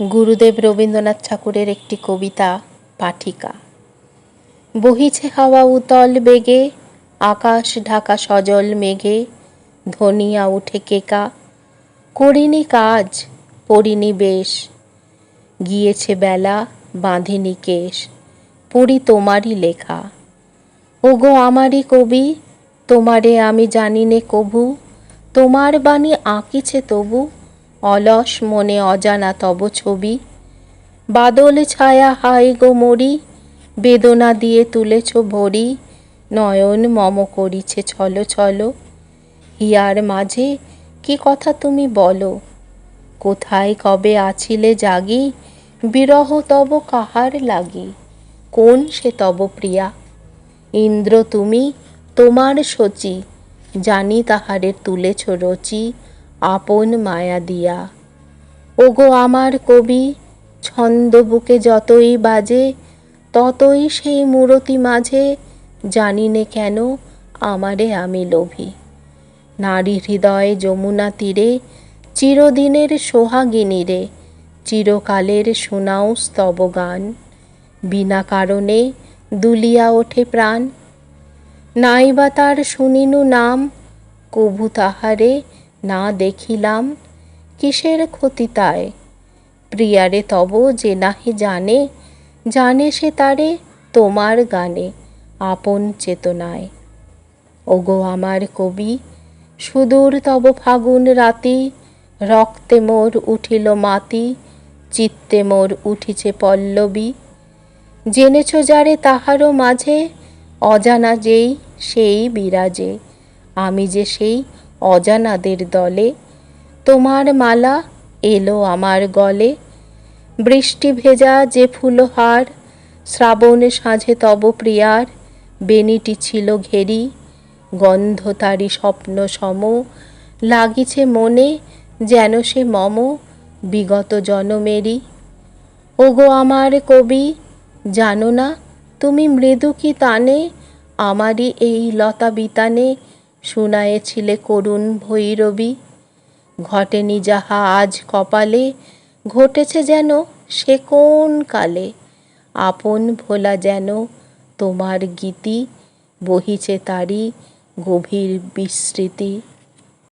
গুরুদেব রবীন্দ্রনাথ ঠাকুরের একটি কবিতা, পাঠিকা। বহিছে হাওয়া উতল বেগে, আকাশ ঢাকা সজল মেঘে, ধনিয়া উঠে কেকা। করিনি কাজ, পড়িনি বেশ, গিয়েছে বেলা, বাঁধিনি কেশ, পড়ি তোমারই লেখা। ওগো আমারই কবি, তোমারে আমি জানিনে কভু তোমার বাণী আঁকিছে তবু অলস মনে অজানা তব ছবি। বাদল ছায়া হাই গো মরি বেদনা দিয়ে তুলেছ ভরি, নয়ন মম করিছে ছলো ছলো। হিয়ার মাঝে কি কথা তুমি বলো? কোথায় কবে আছিলে জাগি? বিরহ তব কাহার লাগি? কোন সে তব প্রিয়া? ইন্দ্র তুমি তোমার সচি জানি তাহারে তুলেছ রচি। আপন মায়া দিয়া। ওগো আমার কবি, ছন্দ বুকে যতই বাজে, ততই সেই মূরতি মাঝে জানিনে কেন আমারে আমি লোভী। নারী হৃদয় যমুনা তীরে, চিরদিনের সোহাগিনী রে, চিরকালের শোনাও স্তব গান। বিনা কারণে দুলিয়া ওঠে প্রাণ। নাইবা তার শুনিনু নাম কভু তাহারে না দেখিলাম কিসের ক্ষতি তায় প্রিয়ারে তব যে নাহি জানে জানে সে তারে তোমার গানে আপন চেতনায়। ওগো আমার কবি, সুদূর তব ফাগুন রাতি, রক্তে মোর উঠিল মাতি, চিত্তে মোর উঠিছে পল্লবী। জেনেছ যারে তাহারও মাঝে, অজানা যেই সেই বিরাজে। আমি যে সেই অজানাদের দলে। তোমার মালা এলো আমার গলে। বৃষ্টি ভেজা যে ফুলহার, শ্রাবণ সাঁঝে তব প্রিয়ার। বেনিটি ছিল ঘেরি, গন্ধ তারি স্বপ্ন সম। লাগিছে মনে যেন সে মম, বিগত জনমেরি ওগো আমার কবি, জানো না তুমি মৃদু কি তানে? আমারই এই লতা বিতানে শুনায়েছিলে করুণ ভৈরবী। ঘটেনি যাহা আজ কপালে, ঘটেছে যেন সে কোন কালে। আপন ভোলা যেন তোমার গীতি, বহিছে তারি গভীর বিস্মৃতি